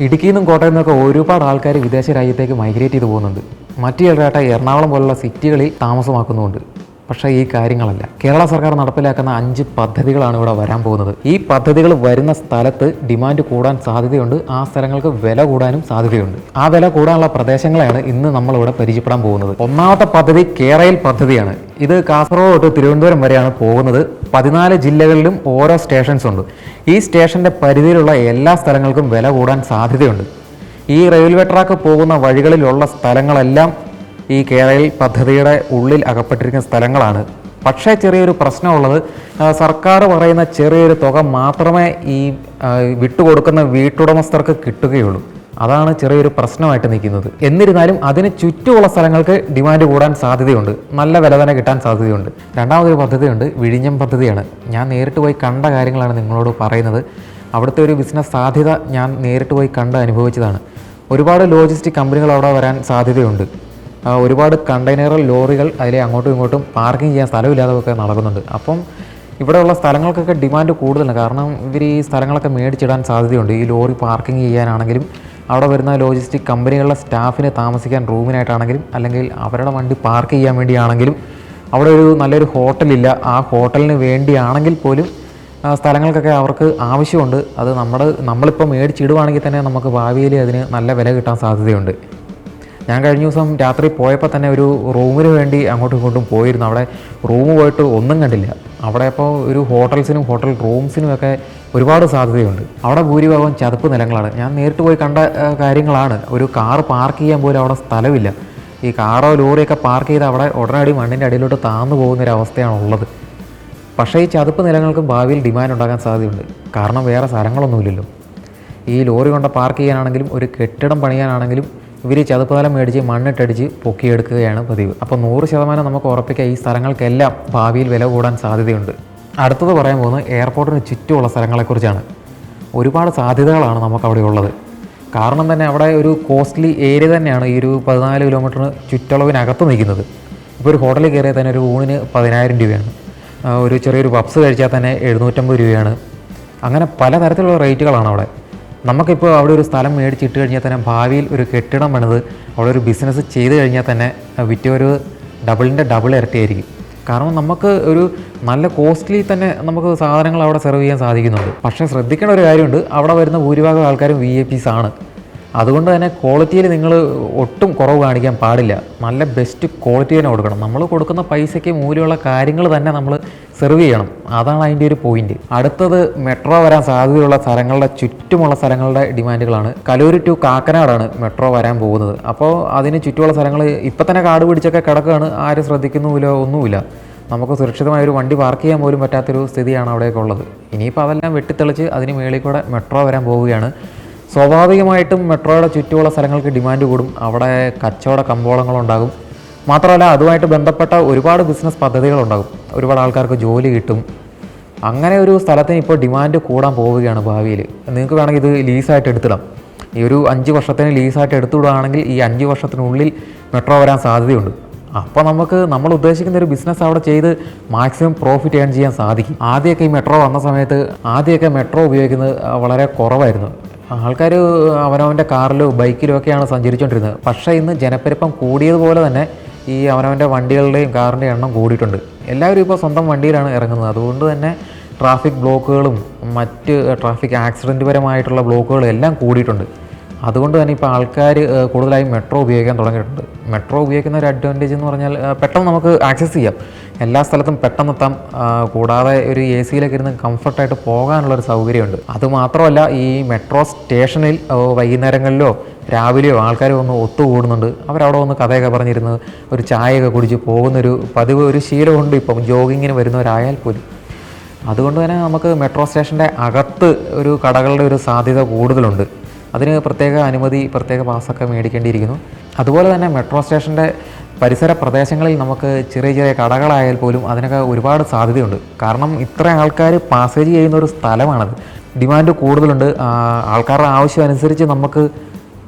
ഇടുക്കിയിൽ നിന്നും കോട്ടയം നിന്നൊക്കെ ഒരുപാട് ആൾക്കാർ വിദേശ രാജ്യത്തേക്ക് മൈഗ്രേറ്റ് ചെയ്ത് പോകുന്നുണ്ട്. മറ്റു ചിലരായിട്ട് എറണാകുളം പോലുള്ള സിറ്റികളിൽ താമസമാക്കുന്നുമുണ്ട്. പക്ഷേ ഈ കാര്യങ്ങളല്ല. കേരള സർക്കാർ നടപ്പിലാക്കുന്ന അഞ്ച് പദ്ധതികളാണ് ഇവിടെ വരാൻ പോകുന്നത്. ഈ പദ്ധതികൾ വരുന്ന സ്ഥലത്ത് ഡിമാൻഡ് കൂടാൻ സാധ്യതയുണ്ട്. ആ സ്ഥലങ്ങൾക്ക് വില കൂടാനും സാധ്യതയുണ്ട്. ആ വില കൂടാനുള്ള പ്രദേശങ്ങളെയാണ് ഇന്ന് നമ്മളിവിടെ പരിചയപ്പെടാൻ പോകുന്നത്. ഒന്നാമത്തെ പദ്ധതി കേരയിൽ പദ്ധതിയാണ്. ഇത് കാസർഗോഡ് തൊട്ട് തിരുവനന്തപുരം വരെയാണ് പോകുന്നത്. പതിനാല് ജില്ലകളിലും ഓരോ സ്റ്റേഷൻസ് ഉണ്ട്. ഈ സ്റ്റേഷന്റെ പരിധിയിലുള്ള എല്ലാ സ്ഥലങ്ങൾക്കും വില കൂടാൻ സാധ്യതയുണ്ട്. ഈ റെയിൽവേ ട്രാക്ക് പോകുന്ന വഴികളിലുള്ള സ്ഥലങ്ങളെല്ലാം ഈ കേരളയിൽ പദ്ധതിയുടെ ഉള്ളിൽ അകപ്പെട്ടിരിക്കുന്ന സ്ഥലങ്ങളാണ്. പക്ഷേ ചെറിയൊരു പ്രശ്നമുള്ളത് സർക്കാർ പറയുന്ന ചെറിയൊരു തുക മാത്രമേ ഈ വിട്ടുകൊടുക്കുന്ന വീട്ടുടമസ്ഥർക്ക് കിട്ടുകയുള്ളൂ. അതാണ് ചെറിയൊരു പ്രശ്നമായിട്ട് നിൽക്കുന്നത്. എന്നിരുന്നാലും അതിന് ചുറ്റുമുള്ള സ്ഥലങ്ങൾക്ക് ഡിമാൻഡ് കൂടാൻ സാധ്യതയുണ്ട്. നല്ല വില തന്നെ കിട്ടാൻ സാധ്യതയുണ്ട്. രണ്ടാമതൊരു പദ്ധതിയുണ്ട് വിഴിഞ്ഞം പദ്ധതിയാണ്. ഞാൻ നേരിട്ട് പോയി കണ്ട കാര്യങ്ങളാണ് നിങ്ങളോട് പറയുന്നത്. അവിടുത്തെ ഒരു ബിസിനസ് സാധ്യത ഞാൻ നേരിട്ട് പോയി കണ്ട് അനുഭവിച്ചതാണ്. ഒരുപാട് ലോജിസ്റ്റിക് കമ്പനികൾ അവിടെ വരാൻ സാധ്യതയുണ്ട്. ഒരുപാട് കണ്ടെയ്നറൽ ലോറികൾ അതിലെ അങ്ങോട്ടും ഇങ്ങോട്ടും പാർക്കിംഗ് ചെയ്യാൻ സ്ഥലമില്ലാതെ ഒക്കെ നടക്കുന്നുണ്ട്. അപ്പം ഇവിടെയുള്ള സ്ഥലങ്ങൾക്കൊക്കെ ഡിമാൻഡ് കൂടുതലാണ്. കാരണം ഇവർ ഈ സ്ഥലങ്ങളൊക്കെ മേടിച്ചിടാൻ സാധ്യതയുണ്ട്. ഈ ലോറി പാർക്കിംഗ് ചെയ്യാനാണെങ്കിലും അവിടെ വരുന്ന ലോജിസ്റ്റിക് കമ്പനികളുടെ സ്റ്റാഫിന് താമസിക്കാൻ റൂമിനായിട്ടാണെങ്കിലും അല്ലെങ്കിൽ അവരുടെ വണ്ടി പാർക്ക് ചെയ്യാൻ വേണ്ടിയാണെങ്കിലും അവിടെ ഒരു നല്ലൊരു ഹോട്ടലില്ല ആ ഹോട്ടലിന് വേണ്ടിയാണെങ്കിൽ പോലും സ്ഥലങ്ങൾക്കൊക്കെ അവർക്ക് ആവശ്യമുണ്ട്. അത് നമ്മുടെ നമ്മളിപ്പോൾ മേടിച്ചിടുവാണെങ്കിൽ തന്നെ നമുക്ക് ഭാവിയിൽ അതിന് നല്ല വില കിട്ടാൻ സാധ്യതയുണ്ട്. ഞാൻ കഴിഞ്ഞ ദിവസം രാത്രി പോയപ്പോൾ തന്നെ ഒരു റൂമിന് വേണ്ടി അങ്ങോട്ടും ഇങ്ങോട്ടും പോയിരുന്നു. അവിടെ റൂം പോയിട്ട് ഒന്നും കണ്ടില്ല. അവിടെ ഇപ്പോൾ ഒരു ഹോട്ടൽസിനും ഹോട്ടൽ റൂംസിനും ഒക്കെ ഒരുപാട് സാധ്യതയുണ്ട്. അവിടെ ഭൂരിഭാഗം ചതുപ്പ് നിലങ്ങളാണ്. ഞാൻ നേരിട്ട് പോയി കണ്ട കാര്യങ്ങളാണ്. ഒരു കാർ പാർക്ക് ചെയ്യാൻ പോലും അവിടെ സ്ഥലമില്ല. ഈ കാറോ ലോറിയൊക്കെ പാർക്ക് ചെയ്ത് അവിടെ ഉടനടി മണ്ണിന്റെ അടിയിലോട്ട് താന്നു പോകുന്നൊരവസ്ഥയാണ് ഉള്ളത് പക്ഷേ ഈ ചതുപ്പ് നിലങ്ങൾക്ക് ഭാവിയിൽ ഡിമാൻഡ് ഉണ്ടാകാൻ സാധ്യതയുണ്ട്. കാരണം വേറെ സ്ഥലങ്ങളൊന്നുമില്ലല്ലോ. ഈ ലോറി കൊണ്ട് പാർക്ക് ചെയ്യാനാണെങ്കിലും ഒരു കെട്ടിടം പണിയാനാണെങ്കിലും ഇവർ ചതുപ്പ് നിലം മേടിച്ച് മണ്ണിട്ടടിച്ച് പൊക്കിയെടുക്കുകയാണ് പതിവ്. അപ്പോൾ നൂറ് ശതമാനം നമുക്ക് ഉറപ്പിക്കാം ഈ സ്ഥലങ്ങൾക്കെല്ലാം ഭാവിയിൽ വില കൂടാൻ സാധ്യതയുണ്ട്. അടുത്തത് പറയാൻ പോകുന്നത് എയർപോർട്ടിന് ചുറ്റുമുള്ള സ്ഥലങ്ങളെക്കുറിച്ചാണ്. ഒരുപാട് സാധ്യതകളാണ് നമുക്ക് അവിടെ ഉള്ളത്. കാരണം തന്നെ അവിടെ ഒരു കോസ്റ്റ്ലി ഏരിയ തന്നെയാണ് ഈ ഒരു പതിനാല് കിലോമീറ്ററിന് ചുറ്റളവിനകത്ത് നിൽക്കുന്നത്. ഇപ്പോൾ ഒരു ഹോട്ടലിൽ കയറിയാൽ തന്നെ ഒരു ഊണിന് പതിനായിരം രൂപയാണ്. ഒരു ചെറിയൊരു പപ്സ് കഴിച്ചാൽ തന്നെ എഴുന്നൂറ്റമ്പത് രൂപയാണ്. അങ്ങനെ പലതരത്തിലുള്ള റേറ്റുകളാണ് അവിടെ. നമുക്കിപ്പോൾ അവിടെ ഒരു സ്ഥലം മേടിച്ചിട്ട് കഴിഞ്ഞാൽ തന്നെ ഭാവിയിൽ ഒരു കെട്ടിടം പണിത് അവിടെ ഒരു ബിസിനസ് ചെയ്ത് കഴിഞ്ഞാൽ തന്നെ വിറ്റ ഒരു ഡബിളിന്റെ ഡബിൾ ഇരട്ടിയായിരിക്കും. കാരണം നമുക്ക് ഒരു നല്ല കോസ്റ്റ്ലി തന്നെ നമുക്ക് സാധനങ്ങൾ അവിടെ സെർവ് ചെയ്യാൻ സാധിക്കുന്നുണ്ട്. പക്ഷേ ശ്രദ്ധിക്കേണ്ട ഒരു കാര്യമുണ്ട്. അവിടെ വരുന്ന ഭൂരിഭാഗം ആൾക്കാരും വി ഐ പീസ് ആണ്. അതുകൊണ്ട് തന്നെ ക്വാളിറ്റിയിൽ നിങ്ങൾ ഒട്ടും കുറവ് കാണിക്കാൻ പാടില്ല. നല്ല ബെസ്റ്റ് ക്വാളിറ്റി തന്നെ കൊടുക്കണം. നമ്മൾ കൊടുക്കുന്ന പൈസയ്ക്ക് മൂല്യമുള്ള കാര്യങ്ങൾ തന്നെ നമ്മൾ സെർവ് ചെയ്യണം. അതാണ് അതിന്റെ ഒരു പോയിന്റ് അടുത്തത് മെട്രോ വരാൻ സാധ്യതയുള്ള സ്ഥലങ്ങളുടെ ചുറ്റുമുള്ള സ്ഥലങ്ങളുടെ ഡിമാൻഡുകളാണ് കലൂരി ടു കാക്കനാടാണ് മെട്രോ വരാൻ പോകുന്നത്. അപ്പോൾ അതിന് ചുറ്റുമുള്ള സ്ഥലങ്ങൾ ഇപ്പം തന്നെ കാട് പിടിച്ചൊക്കെ കിടക്കുകയാണ്. ആരും ശ്രദ്ധിക്കുന്നുമില്ല ഒന്നുമില്ല. നമുക്ക് സുരക്ഷിതമായ ഒരു വണ്ടി പാർക്ക് ചെയ്യാൻ പോലും പറ്റാത്തൊരു സ്ഥിതിയാണ് അവിടെയൊക്കെ ഉള്ളത്. ഇനിയിപ്പോൾ അതെല്ലാം വെട്ടിത്തെളിച്ച് അതിന് മേളിൽ കൂടെ മെട്രോ വരാൻ പോവുകയാണ്. സ്വാഭാവികമായിട്ടും മെട്രോയുടെ ചുറ്റുമുള്ള സ്ഥലങ്ങൾക്ക് ഡിമാൻഡ് കൂടും. അവിടെ കച്ചവട കമ്പോളങ്ങളുണ്ടാകും. മാത്രമല്ല അതുമായിട്ട് ബന്ധപ്പെട്ട ഒരുപാട് ബിസിനസ് പദ്ധതികളുണ്ടാകും. ഒരുപാട് ആൾക്കാർക്ക് ജോലി കിട്ടും. അങ്ങനെ ഒരു സ്ഥലത്തിന് ഇപ്പോൾ ഡിമാൻഡ് കൂടാൻ പോവുകയാണ് ഭാവിയിൽ. നിങ്ങൾക്ക് വേണമെങ്കിൽ ഇത് ലീസായിട്ട് എടുത്തിടാം. ഈ ഒരു അഞ്ച് വർഷത്തിന് ലീസായിട്ട് എടുത്തുവിടുകയാണെങ്കിൽ ഈ അഞ്ച് വർഷത്തിനുള്ളിൽ മെട്രോ വരാൻ സാധ്യതയുണ്ട്. അപ്പോൾ നമുക്ക് നമ്മൾ ഉദ്ദേശിക്കുന്ന ഒരു ബിസിനസ് അവിടെ ചെയ്ത് മാക്സിമം പ്രോഫിറ്റ് ഏൺ ചെയ്യാൻ സാധിക്കും. ആദ്യമൊക്കെ ഈ മെട്രോ വന്ന സമയത്ത് ആദ്യമൊക്കെ മെട്രോ ഉപയോഗിക്കുന്നത് വളരെ കുറവായിരുന്നു. ആൾക്കാർ അവനവന്റെ കാറിലോ ബൈക്കിലോ ഒക്കെയാണ് സഞ്ചരിച്ചുകൊണ്ടിരുന്നത് പക്ഷേ ഇന്ന് ജനപ്പെരുപ്പം കൂടിയതുപോലെ തന്നെ ഈ അവനവന്റെ വണ്ടികളുടെയും കാറിന്റെ എണ്ണം കൂടിയിട്ടുണ്ട്. എല്ലാവരും ഇപ്പോൾ സ്വന്തം വണ്ടിയിലാണ് ഇറങ്ങുന്നത്. അതുകൊണ്ട് തന്നെ ട്രാഫിക് ബ്ലോക്കുകളും മറ്റ് ട്രാഫിക് ആക്സിഡന്റ് പരമായിട്ടുള്ള ബ്ലോക്കുകളും എല്ലാം കൂടിയിട്ടുണ്ട്. അതുകൊണ്ട് തന്നെ ഇപ്പോൾ ആൾക്കാർ കൂടുതലായി മെട്രോ ഉപയോഗിക്കാൻ തുടങ്ങിയിട്ടുണ്ട്. മെട്രോ ഉപയോഗിക്കുന്ന ഒരു അഡ്വാന്റേജ് എന്ന് പറഞ്ഞാൽ പെട്ടെന്ന് നമുക്ക് ആക്സസ് ചെയ്യാം. എല്ലാ സ്ഥലത്തും പെട്ടെന്ന് എത്താം. കൂടാതെ ഒരു എ സിയിലൊക്കെ ഇരുന്ന് കംഫർട്ടായിട്ട് പോകാനുള്ള ഒരു സൗകര്യമുണ്ട് അതുമാത്രമല്ല ഈ മെട്രോ സ്റ്റേഷനിൽ വൈകുന്നേരങ്ങളിലോ രാവിലെയോ ആൾക്കാർ വന്ന് ഒത്തുകൂടുന്നുണ്ട്. അവരവിടെ വന്ന് കഥയൊക്കെ പറഞ്ഞിരുന്ന് ഒരു ചായയൊക്കെ കുടിച്ച് പോകുന്നൊരു പതിവ് ഒരു ശീലമുണ്ട് ഇപ്പം ജോഗിങ്ങിന് വരുന്നവരായാൽ പോലും. അതുകൊണ്ട് തന്നെ നമുക്ക് മെട്രോ സ്റ്റേഷന്റെ അകത്ത് ഒരു കടകളുടെ ഒരു സാധ്യത കൂടുതലുണ്ട്. അതിന് പ്രത്യേക അനുമതി പ്രത്യേക പാസ്സൊക്കെ മേടിക്കേണ്ടിയിരിക്കുന്നു. അതുപോലെ തന്നെ മെട്രോ സ്റ്റേഷന്റെ പരിസര പ്രദേശങ്ങളിൽ നമുക്ക് ചെറിയ ചെറിയ കടകളായാൽ പോലും അതിനൊക്കെ ഒരുപാട് സാധ്യതയുണ്ട്. കാരണം ഇത്ര ആൾക്കാർ പാസേജ് ചെയ്യുന്ന ഒരു സ്ഥലമാണത്. ഡിമാൻഡ് കൂടുതലുണ്ട്. ആൾക്കാരുടെ ആവശ്യം അനുസരിച്ച് നമുക്ക്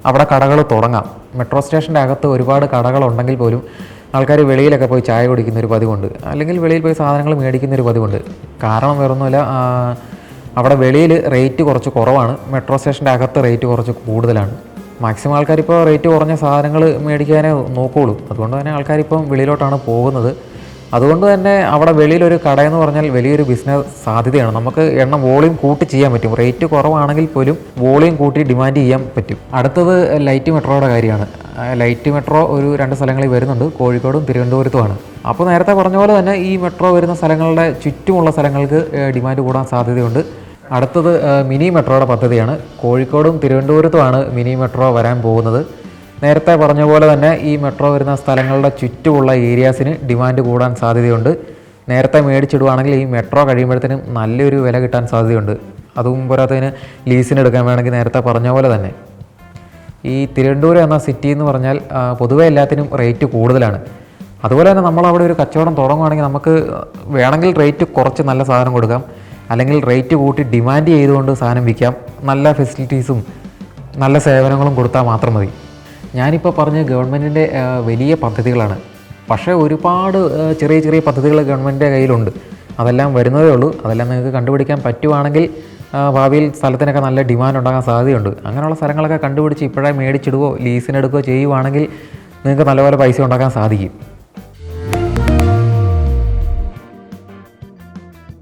അവിടെ കടകൾ തുടങ്ങാം. മെട്രോ സ്റ്റേഷന്റെ അകത്ത് ഒരുപാട് കടകളുണ്ടെങ്കിൽ പോലും ആൾക്കാർ വെളിയിലൊക്കെ പോയി ചായ കുടിക്കുന്ന ഒരു പതിവുണ്ട്. അല്ലെങ്കിൽ വെളിയിൽ പോയി സാധനങ്ങൾ മേടിക്കുന്ന ഒരു പതിവുണ്ട്. കാരണം വേറൊന്നുമില്ല. അവിടെ വെളിയിൽ റേറ്റ് കുറച്ച് കുറവാണ്. മെട്രോ സ്റ്റേഷന്റെ അകത്ത് റേറ്റ് കുറച്ച് കൂടുതലാണ്. മാക്സിമം ആൾക്കാർ ആൾക്കാരിപ്പോൾ റേറ്റ് കുറഞ്ഞ സാധനങ്ങൾ മേടിക്കാനേ നോക്കുകയുള്ളൂ അതുകൊണ്ട് തന്നെ ആൾക്കാരിപ്പം വെളിയിലോട്ടാണ് പോകുന്നത്. അതുകൊണ്ട് തന്നെ അവിടെ വെളിയിലൊരു കടയെന്ന് പറഞ്ഞാൽ വലിയൊരു ബിസിനസ് സാധ്യതയാണ്. നമുക്ക് എണ്ണം വോളിയം കൂട്ടി ചെയ്യാൻ പറ്റും. റേറ്റ് കുറവാണെങ്കിൽ പോലും വോളിയം കൂട്ടി ഡിമാൻഡ് ചെയ്യാൻ പറ്റും. അടുത്തത് ലൈറ്റ് മെട്രോയുടെ കാര്യമാണ്. ലൈറ്റ് മെട്രോ ഒരു രണ്ട് സ്ഥലങ്ങളിൽ വരുന്നുണ്ട്. കോഴിക്കോടും തിരുവനന്തപുരത്തുമാണ്. അപ്പോൾ നേരത്തെ പറഞ്ഞ പോലെ തന്നെ ഈ മെട്രോ വരുന്ന സ്ഥലങ്ങളുടെ ചുറ്റുമുള്ള സ്ഥലങ്ങൾക്ക് ഡിമാൻഡ് കൂടാൻ സാധ്യതയുണ്ട്. അടുത്തത് മിനി മെട്രോയുടെ പദ്ധതിയാണ്. കോഴിക്കോടും തിരുവനന്തപുരത്തുമാണ് മിനി മെട്രോ വരാൻ പോകുന്നത്. നേരത്തെ പറഞ്ഞ പോലെ തന്നെ ഈ മെട്രോ വരുന്ന സ്ഥലങ്ങളുടെ ചുറ്റുമുള്ള ഏരിയാസിന് ഡിമാൻഡ് കൂടാൻ സാധ്യതയുണ്ട്. നേരത്തെ മേടിച്ചിടുവാണെങ്കിൽ ഈ മെട്രോ കഴിയുമ്പോഴത്തേനും നല്ലൊരു വില കിട്ടാൻ സാധ്യതയുണ്ട്. അതും പോരാത്തതിന് ലീസിന് എടുക്കാൻ വേണമെങ്കിൽ നേരത്തെ പറഞ്ഞ പോലെ തന്നെ. ഈ തിരുവനന്തപുരം എന്ന സിറ്റി എന്ന് പറഞ്ഞാൽ പൊതുവേ എല്ലാത്തിനും റേറ്റ് കൂടുതലാണ്. അതുപോലെ തന്നെ നമ്മൾ അവിടെ ഒരു കച്ചവടം തുടങ്ങുകയാണെങ്കിൽ നമുക്ക് വേണമെങ്കിൽ റേറ്റ് കുറച്ച് നല്ല സാധനം കൊടുക്കാം. അല്ലെങ്കിൽ റേറ്റ് കൂട്ടി ഡിമാൻഡ് ചെയ്തുകൊണ്ട് സാധനം വിൽക്കാം. നല്ല ഫെസിലിറ്റീസും നല്ല സേവനങ്ങളും കൊടുത്താൽ മാത്രം മതി. ഞാനിപ്പോൾ പറഞ്ഞ ഗവൺമെന്റിന്റെ വലിയ പദ്ധതികളാണ്. പക്ഷേ ഒരുപാട് ചെറിയ ചെറിയ പദ്ധതികൾ ഗവൺമെന്റിന്റെ കയ്യിലുണ്ട്. അതെല്ലാം വരുന്നതേ ഉള്ളൂ. അതെല്ലാം നിങ്ങൾക്ക് കണ്ടുപിടിക്കാൻ പറ്റുവാണെങ്കിൽ ഭാവിയിൽ സ്ഥലത്തിനൊക്കെ നല്ല ഡിമാൻഡ് ഉണ്ടാകാൻ സാധ്യതയുണ്ട്. അങ്ങനെയുള്ള സ്ഥലങ്ങളൊക്കെ കണ്ടുപിടിച്ച് ഇപ്പോഴേ മേടിച്ചിടുകയോ ലീസിനെടുക്കുകയോ ചെയ്യുവാണെങ്കിൽ നിങ്ങൾക്ക് നല്ലപോലെ പൈസ ഉണ്ടാക്കാൻ സാധിക്കും.